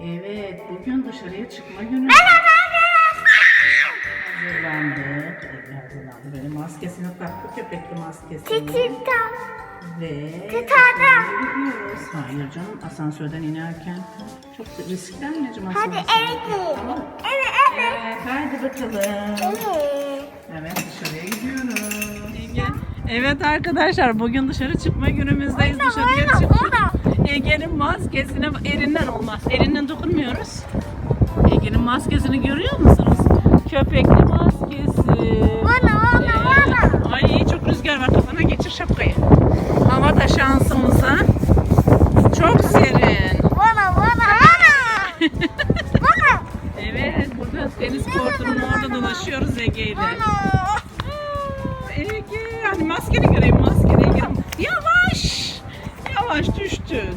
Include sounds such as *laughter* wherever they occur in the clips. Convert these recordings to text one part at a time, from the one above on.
Evet, bugün dışarıya çıkma günü. Hazırlandık. Ege hazırlandı. Böyle maskesini taktı, köpekli maskesini. Titirtam. Ve asansöre gidiyoruz. Hayır canım, asansörden inerken çok riskli anneciğim Hadi asansör. evet. Tamam. Evet evet. Evet, haydi bakalım. Evet. Evet, dışarıya gidiyoruz. Evet arkadaşlar, bugün dışarı çıkma günümüzdeyiz. Dışarıya Orada, çıktık. Ege'nin maskesine elinden olmaz. Elinden dokunmuyoruz. Ege'nin maskesini görüyor musunuz? Köpekli maskesi. Bana bana bana. Ay çok rüzgar var kafana geçir şapkayı. Hava da şansımıza çok serin. Bana bana bana. *laughs* Evet burada deniz kortunun orada dolaşıyoruz Ege ile. Hani maskeni göreyim maskeni Ege. Yavaş. Yavaş düştün.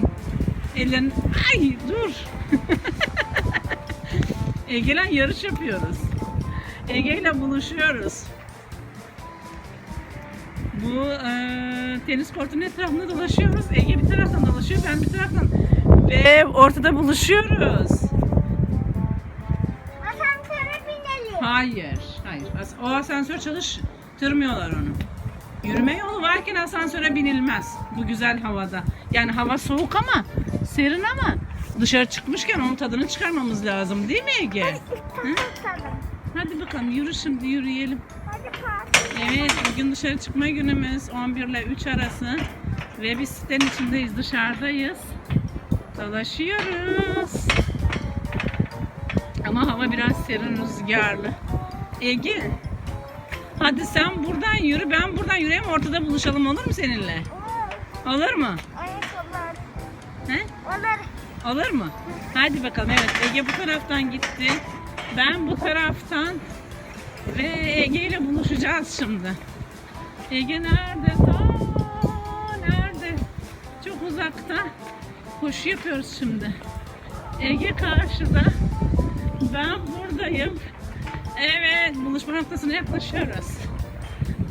Ellerin ay dur. *laughs* Ege'yle yarış yapıyoruz. Ege ile buluşuyoruz. Bu eee, tenis kortunun etrafında dolaşıyoruz. Ege bir taraftan dolaşıyor, ben bir taraftan. Ve ortada buluşuyoruz. Asansöre binelim. Hayır, hayır. O asansör çalıştırmıyorlar onu. Yürüme yolu varken asansöre binilmez bu güzel havada. Yani hava soğuk ama serin ama dışarı çıkmışken onun tadını çıkarmamız lazım değil mi Ege? Hı? Hadi bakalım yürü şimdi yürüyelim. Evet bugün dışarı çıkma günümüz 11 ile 3 arası ve biz sitenin içindeyiz dışarıdayız. Dolaşıyoruz. Ama hava biraz serin rüzgarlı. Ege hadi sen buradan yürü ben buradan yürüyeyim ortada buluşalım olur mu seninle? Olur mu? Ayakkabılar. He? Olur. Olur mu? Hadi bakalım. Evet Ege bu taraftan gitti. Ben bu taraftan. Ve Ege ile buluşacağız şimdi. Ege nerede? Aa, nerede? Çok uzakta. Koşu yapıyoruz şimdi. Ege karşıda. Ben buradayım. Evet, buluşma noktasına yaklaşıyoruz.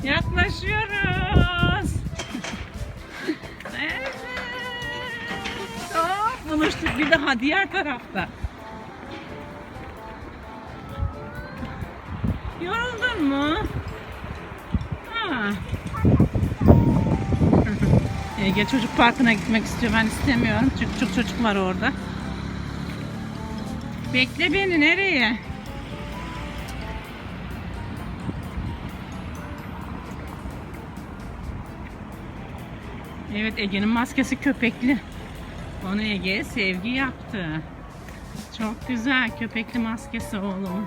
Yaklaşıyoruz. Evet. Hop, buluştuk bir daha diğer tarafta. Yoruldun mu? Ha. Ege çocuk parkına gitmek istiyor. Ben istemiyorum. Çünkü çok çocuk var orada. Bekle beni nereye? Evet Ege'nin maskesi köpekli. Onu Ege'ye sevgi yaptı. Çok güzel köpekli maskesi oğlum.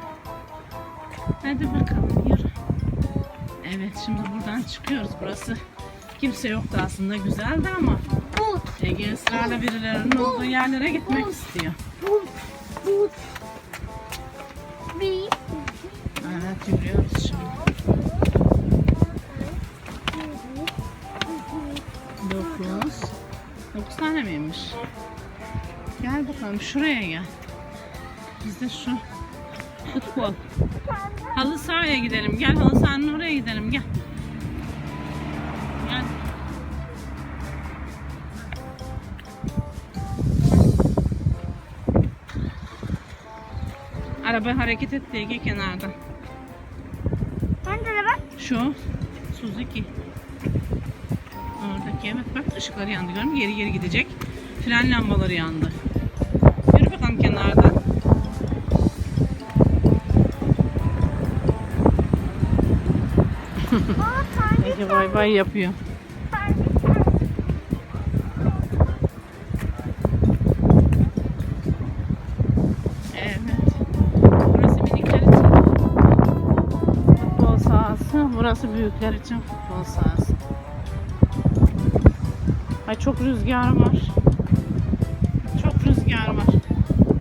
Hadi bakalım yürü. Evet şimdi buradan çıkıyoruz. Burası kimse yoktu aslında güzeldi ama. Ege ısrarla birilerinin olduğu yerlere gitmek istiyor. Evet yürüyoruz şimdi. 9 tane miymiş? Gel bakalım şuraya gel. Bizde şu futbol. Halı sahaya gidelim. Gel halı sahanın oraya gidelim. Gel. Gel. Araba hareket etti Ege kenarda. De bak. Şu Suzuki. Oradaki evet bak ışıkları yandı görüyor musun? Geri geri gidecek. Fren lambaları yandı. Yürü bakalım kenardan. Ege bay bay yapıyor. Evet. Burası minikler için futbol sahası. Burası büyükler için futbol sahası. Ay çok rüzgar var. Çok rüzgar var.